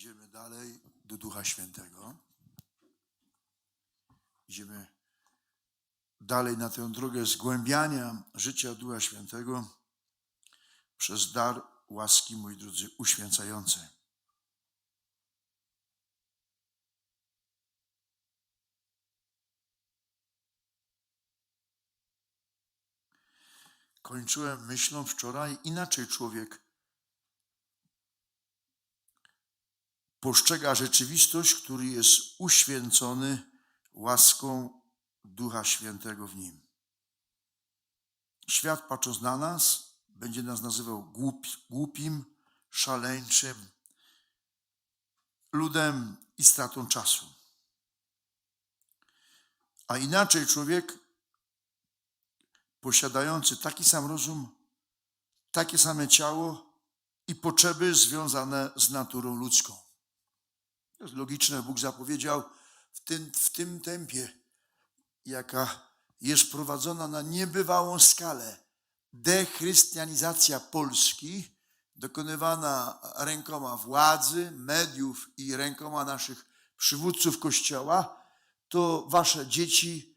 Idziemy dalej do Ducha Świętego. Idziemy dalej na tę drogę zgłębiania życia Ducha Świętego przez dar łaski, moi drodzy, uświęcającej. Kończyłem myślą wczoraj, inaczej człowiek postrzega rzeczywistość, który jest uświęcony łaską Ducha Świętego w nim. Świat patrząc na nas, będzie nas nazywał głup, głupim, szaleńczym ludem i stratą czasu. A inaczej człowiek posiadający taki sam rozum, takie same ciało i potrzeby związane z naturą ludzką. To jest logiczne, Bóg zapowiedział w tym, w tym tempie, jaka jest prowadzona na niebywałą skalę dechrystianizacja Polski, dokonywana rękoma władzy, mediów i rękoma naszych przywódców Kościoła, to wasze dzieci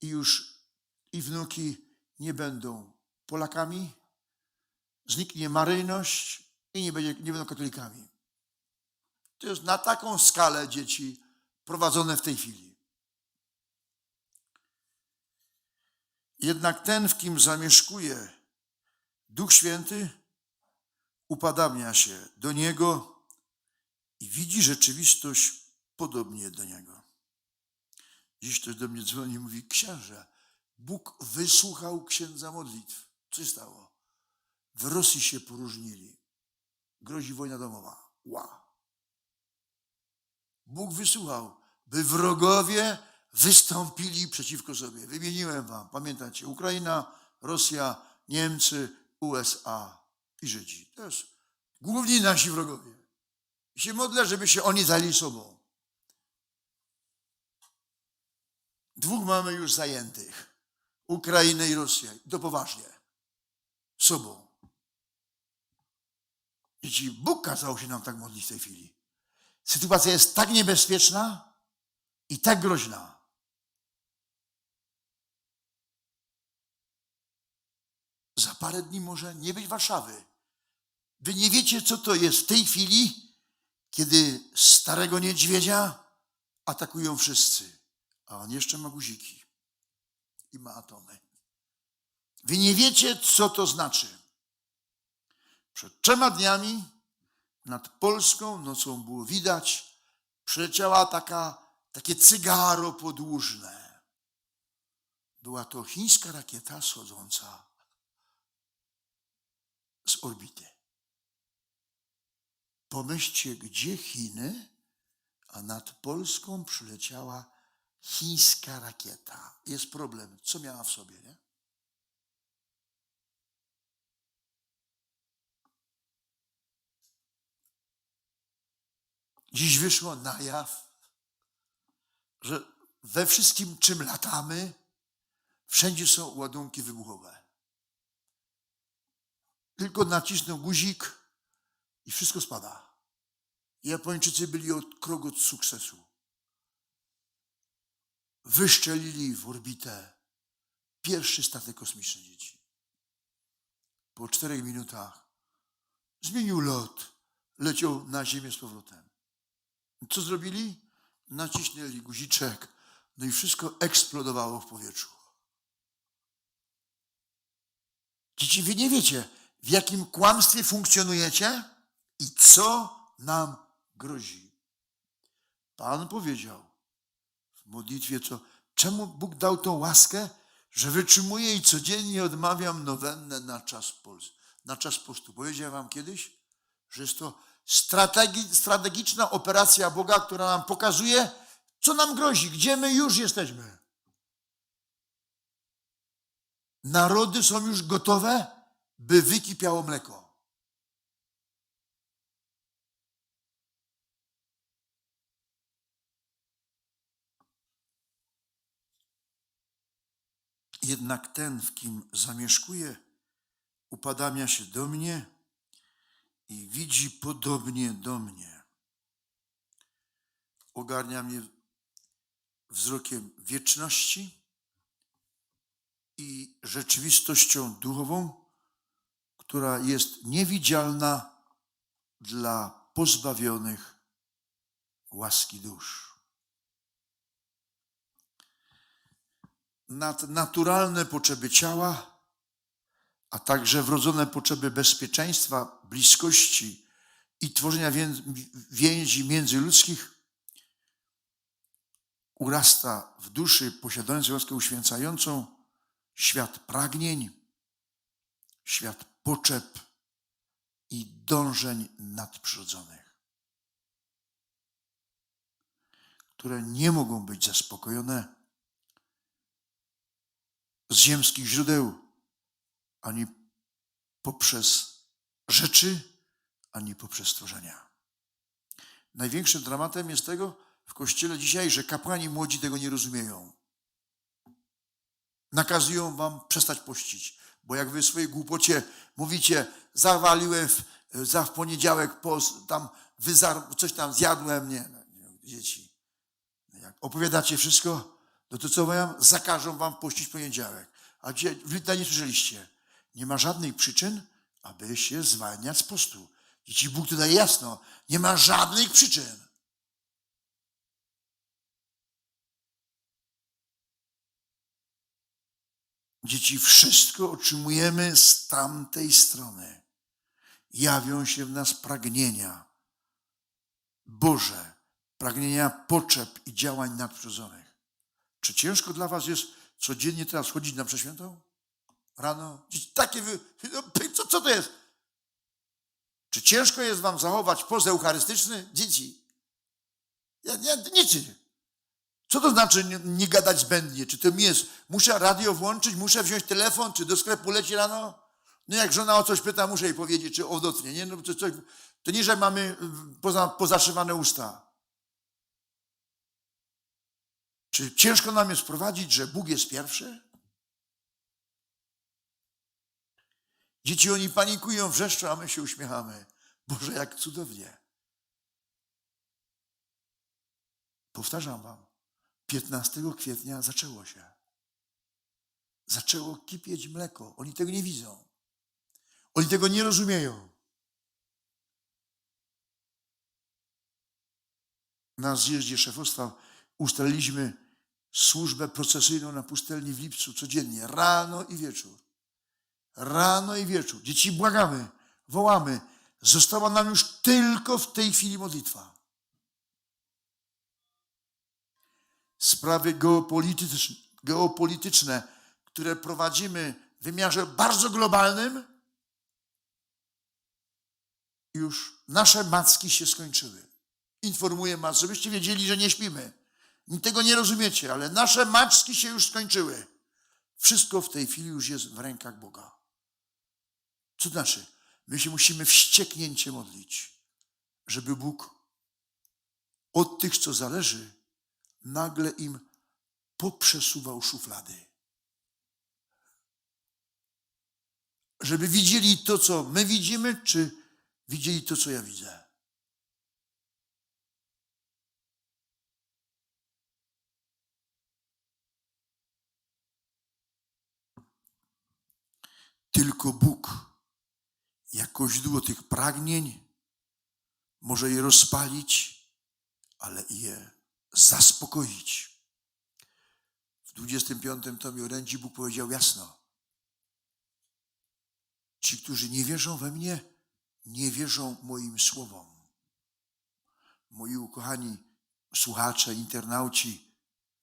i już i wnuki nie będą Polakami, zniknie maryjność i nie, będzie, nie będą katolikami. To jest na taką skalę dzieci prowadzone w tej chwili. Jednak ten, w kim zamieszkuje Duch Święty, upadamnia się do Niego i widzi rzeczywistość podobnie do Niego. Dziś ktoś do mnie dzwoni i mówi, księże, Bóg wysłuchał księdza modlitw. Co się stało? W Rosji się poróżnili. Grozi wojna domowa. Ła. Bóg wysłuchał, by wrogowie wystąpili przeciwko sobie. Wymieniłem wam, pamiętacie, Ukraina, Rosja, Niemcy, USA i Żydzi. To jest główni nasi wrogowie. I się modlę, żeby się oni zajęli sobą. Dwóch mamy już zajętych. Ukrainę i Rosję. To poważnie. Sobą. Jeśli Bóg kazał się nam tak modlić w tej chwili. Sytuacja jest tak niebezpieczna i tak groźna. Za parę dni może nie być Warszawy. Wy nie wiecie, co to jest w tej chwili, kiedy starego niedźwiedzia atakują wszyscy, a on jeszcze ma guziki i ma atomy. Wy nie wiecie, co to znaczy. Przed trzema dniami nad polską nocą było widać, przeleciała taka, takie cygaro podłużne. Była to chińska rakieta schodząca z orbity. Pomyślcie, gdzie Chiny, a nad Polską przyleciała chińska rakieta. Jest problem. Co miała w sobie, nie? Dziś wyszło na jaw, że we wszystkim, czym latamy, wszędzie są ładunki wybuchowe. Tylko nacisnął guzik i wszystko spada. Japończycy byli od krok od sukcesu. Wyszczelili w orbitę pierwszy statek kosmiczny dzieci. Po czterech minutach zmienił lot, leciał na Ziemię z powrotem. Co zrobili? Naciśnęli guziczek, no i wszystko eksplodowało w powietrzu. Dzieci, wy nie wiecie, w jakim kłamstwie funkcjonujecie i co nam grozi. Pan powiedział w modlitwie, co, czemu Bóg dał tą łaskę, że wytrzymuję i codziennie odmawiam nowennę na czas, pols, na czas postu. Powiedziałem wam kiedyś, że jest to strategi, strategiczna operacja Boga, która nam pokazuje, co nam grozi, gdzie my już jesteśmy. Narody są już gotowe, by wykipiało mleko. Jednak ten, w kim zamieszkuje, upadamia się do mnie i widzi podobnie do mnie. ogarnia mnie wzrokiem wieczności i rzeczywistością duchową, która jest niewidzialna dla pozbawionych łaski dusz. Nadnaturalne potrzeby ciała, a także wrodzone potrzeby bezpieczeństwa, bliskości i tworzenia wię- więzi międzyludzkich urasta w duszy posiadającej łaskę uświęcającą świat pragnień, świat potrzeb i dążeń nadprzyrodzonych, które nie mogą być zaspokojone z ziemskich źródeł, ani poprzez rzeczy, ani poprzez stworzenia. Największym dramatem jest tego w kościele dzisiaj, że kapłani młodzi tego nie rozumieją. Nakazują wam przestać pościć, bo jak wy w swojej głupocie mówicie, zawaliłem w, za w poniedziałek post, tam wyzar, coś tam zjadłem, nie, no, nie dzieci. Jak opowiadacie wszystko, no to co wam? Zakażą wam pościć poniedziałek. A dzisiaj w litanie słyszeliście, nie ma żadnych przyczyn, aby się zwalniać z postu. Dzieci Bóg tu daje jasno, nie ma żadnych przyczyn. Dzieci, wszystko otrzymujemy z tamtej strony. Jawią się w nas pragnienia Boże, pragnienia potrzeb i działań nadprzyrodzonych. Czy ciężko dla Was jest codziennie teraz chodzić na przeświętą? Rano? Takie wy... no, Co, co to jest? Czy ciężko jest Wam zachować post eucharystyczny? Dzieci. Ja, ja, nic. Co to znaczy nie, nie gadać zbędnie? Czy to mi jest, muszę radio włączyć, muszę wziąć telefon, czy do sklepu leci rano? No jak żona o coś pyta, muszę jej powiedzieć, czy odwrotnie, nie? No to, coś, to nie, że mamy y, poza, pozaszywane usta. Czy ciężko nam jest prowadzić, że Bóg jest pierwszy? Dzieci oni panikują, wrzeszczą, a my się uśmiechamy. Boże, jak cudownie. Powtarzam wam, 15 kwietnia zaczęło się. Zaczęło kipieć mleko. Oni tego nie widzą. Oni tego nie rozumieją. Na zjeździe szefostwa ustaliliśmy służbę procesyjną na pustelni w lipcu codziennie, rano i wieczór. Rano i wieczór. Dzieci błagamy, wołamy. Została nam już tylko w tej chwili modlitwa. Sprawy geopolityczne, geopolityczne które prowadzimy w wymiarze bardzo globalnym, już nasze macki się skończyły. Informuję was, żebyście wiedzieli, że nie śpimy. Tego nie rozumiecie, ale nasze maczki się już skończyły. Wszystko w tej chwili już jest w rękach Boga. Co to znaczy? My się musimy wścieknięcie modlić, żeby Bóg od tych, co zależy, nagle im poprzesuwał szuflady. Żeby widzieli to, co my widzimy, czy widzieli to, co ja widzę. Tylko Bóg, jako źródło tych pragnień, może je rozpalić, ale je zaspokoić. W 25 tomie orędzi Bóg powiedział jasno: Ci, którzy nie wierzą we mnie, nie wierzą moim słowom. Moi ukochani słuchacze, internauci,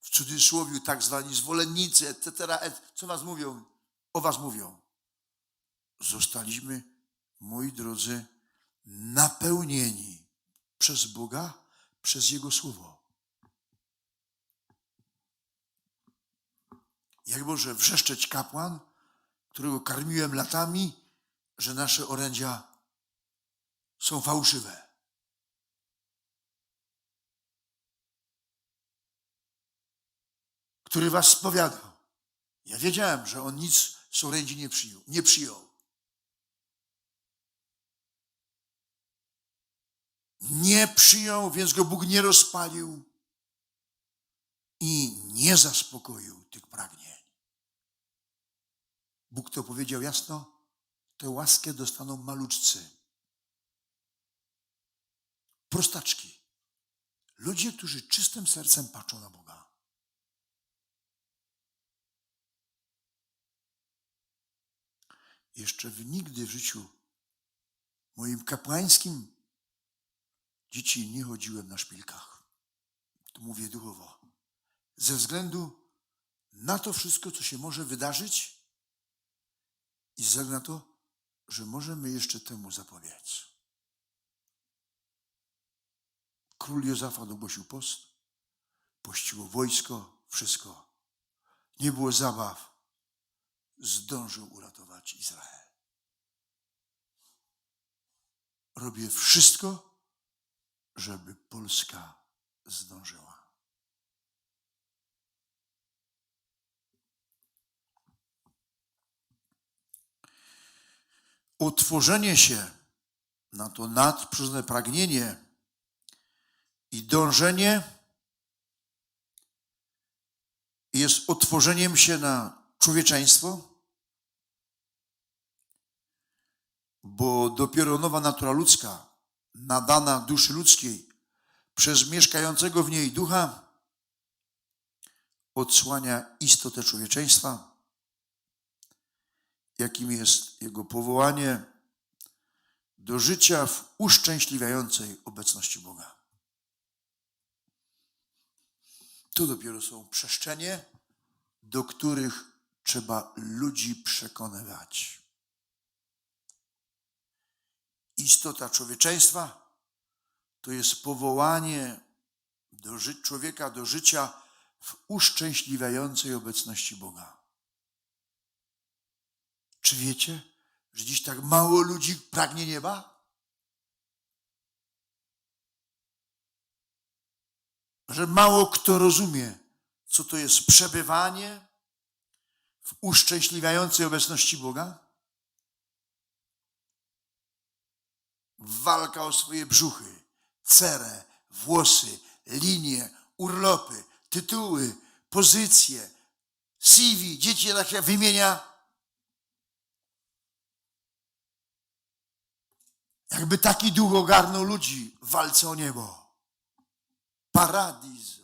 w cudzysłowie tak zwani zwolennicy, etc., et, co was mówią? O was mówią. Zostaliśmy, moi drodzy, napełnieni przez Boga, przez Jego Słowo. Jak może wrzeszczeć kapłan, którego karmiłem latami, że nasze orędzia są fałszywe? Który was spowiadał. Ja wiedziałem, że on nic z orędzi nie przyjął. Nie przyjął. Nie przyjął, więc go Bóg nie rozpalił. i nie zaspokoił tych pragnień. Bóg to powiedział jasno, tę łaskę dostaną maluczcy. Prostaczki. Ludzie, którzy czystym sercem patrzą na Boga. Jeszcze w nigdy w życiu moim kapłańskim dzieci nie chodziłem na szpilkach. To mówię duchowo. Ze względu na to wszystko, co się może wydarzyć i na to, że możemy jeszcze temu zapobiec. Król Józafat ogłosił post, pościło wojsko, wszystko. Nie było zabaw. Zdążył uratować Izrael. Robię wszystko, żeby Polska zdążyła. Otworzenie się na to nadprzyrodzone pragnienie i dążenie jest otworzeniem się na człowieczeństwo, bo dopiero nowa natura ludzka, nadana duszy ludzkiej przez mieszkającego w niej ducha, odsłania istotę człowieczeństwa, jakim jest jego powołanie do życia w uszczęśliwiającej obecności Boga. To dopiero są przestrzenie, do których trzeba ludzi przekonywać. Istota człowieczeństwa to jest powołanie do człowieka do życia w uszczęśliwiającej obecności Boga. Czy wiecie, że dziś tak mało ludzi pragnie nieba? Że mało kto rozumie, co to jest przebywanie w uszczęśliwiającej obecności Boga? Walka o swoje brzuchy, cerę, włosy, linie, urlopy, tytuły, pozycje, CV, dzieci tak się wymienia. Jakby taki duch ogarnął ludzi w walce o niebo. Paradizo.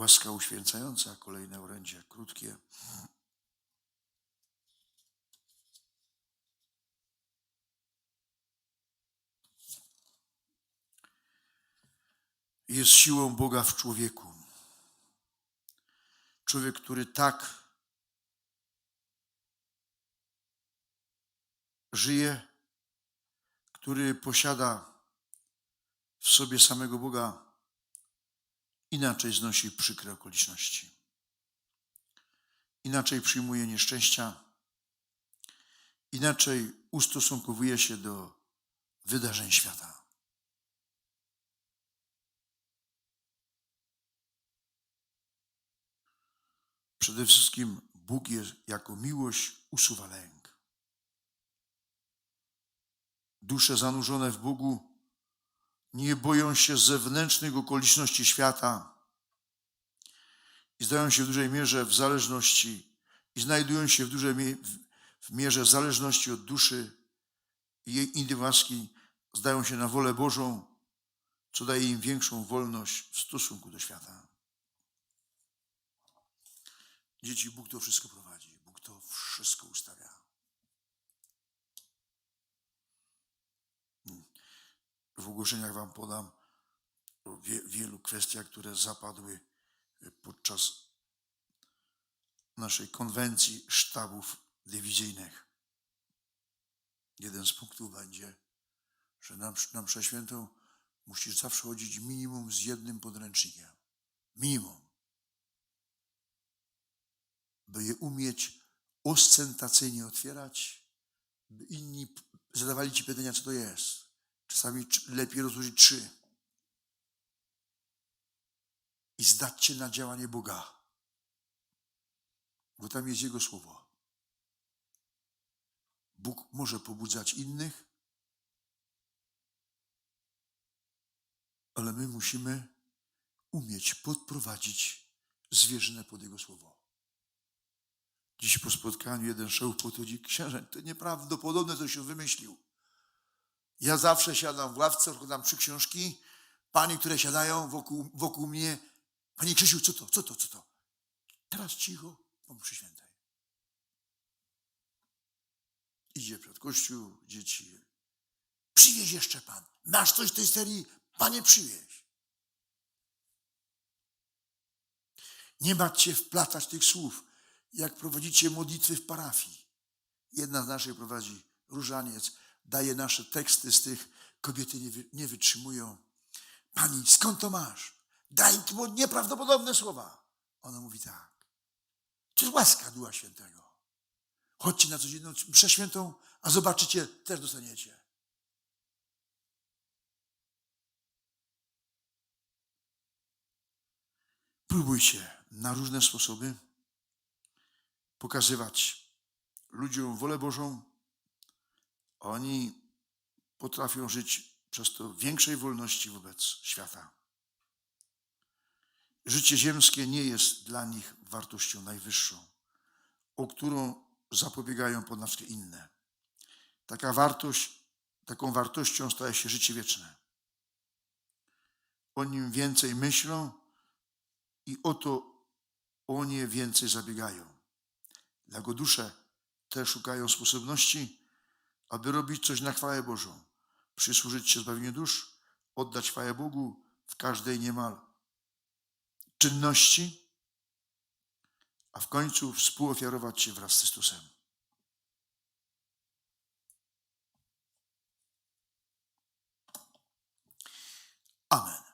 Łaska uświęcająca, kolejne orędzie, krótkie. Jest siłą Boga w człowieku. Człowiek, który tak żyje, który posiada w sobie samego Boga, inaczej znosi przykre okoliczności. Inaczej przyjmuje nieszczęścia, inaczej ustosunkowuje się do wydarzeń świata. Przede wszystkim Bóg jest, jako miłość usuwa lęk. Dusze zanurzone w Bogu nie boją się zewnętrznych okoliczności świata i zdają się w dużej mierze w zależności i znajdują się w dużej mierze w zależności od duszy i jej indywacji, zdają się na wolę Bożą, co daje im większą wolność w stosunku do świata. Dzieci, Bóg to wszystko prowadzi, Bóg to wszystko ustawia. W ogłoszeniach Wam podam o wie, wielu kwestiach, które zapadły podczas naszej konwencji sztabów dywizyjnych. Jeden z punktów będzie, że na, na musisz zawsze chodzić minimum z jednym podręcznikiem. Minimum. By je umieć ostentacyjnie otwierać, by inni zadawali Ci pytania, co to jest. Czasami lepiej rozłożyć trzy. i zdać się na działanie Boga, bo tam jest Jego słowo. Bóg może pobudzać innych, ale my musimy umieć podprowadzić zwierzynę pod Jego słowo. Dziś po spotkaniu jeden szef podchodzi, księże, to nieprawdopodobne, co się wymyślił. Ja zawsze siadam w ławce, odkładam trzy książki, panie, które siadają wokół, wokół mnie, panie Krzysiu, co to, co to, co to? Teraz cicho, po mszy świętej. Idzie przed kościół, dzieci. Przywieź jeszcze pan. Masz coś w tej serii? Panie, przywieź. Nie macie wplatać tych słów, jak prowadzicie modlitwy w parafii. Jedna z naszych prowadzi różaniec, daje nasze teksty z tych, kobiety nie, wy, nie wytrzymują. Pani, skąd to masz? Daj tu nieprawdopodobne słowa. Ona mówi tak. To jest łaska Ducha Świętego. Chodźcie na codzienną mszę świętą, a zobaczycie, też dostaniecie. Próbujcie na różne sposoby pokazywać ludziom wolę Bożą. Oni potrafią żyć przez to większej wolności wobec świata. Życie ziemskie nie jest dla nich wartością najwyższą, o którą zapobiegają ponad wszystkie inne. Taka wartość, taką wartością staje się życie wieczne. O nim więcej myślą i o to o nie więcej zabiegają. Jako dusze te szukają sposobności, aby robić coś na chwałę Bożą, przysłużyć się zbawieniu dusz, oddać chwałę Bogu w każdej niemal czynności, a w końcu współofiarować się wraz z Chrystusem. Amen.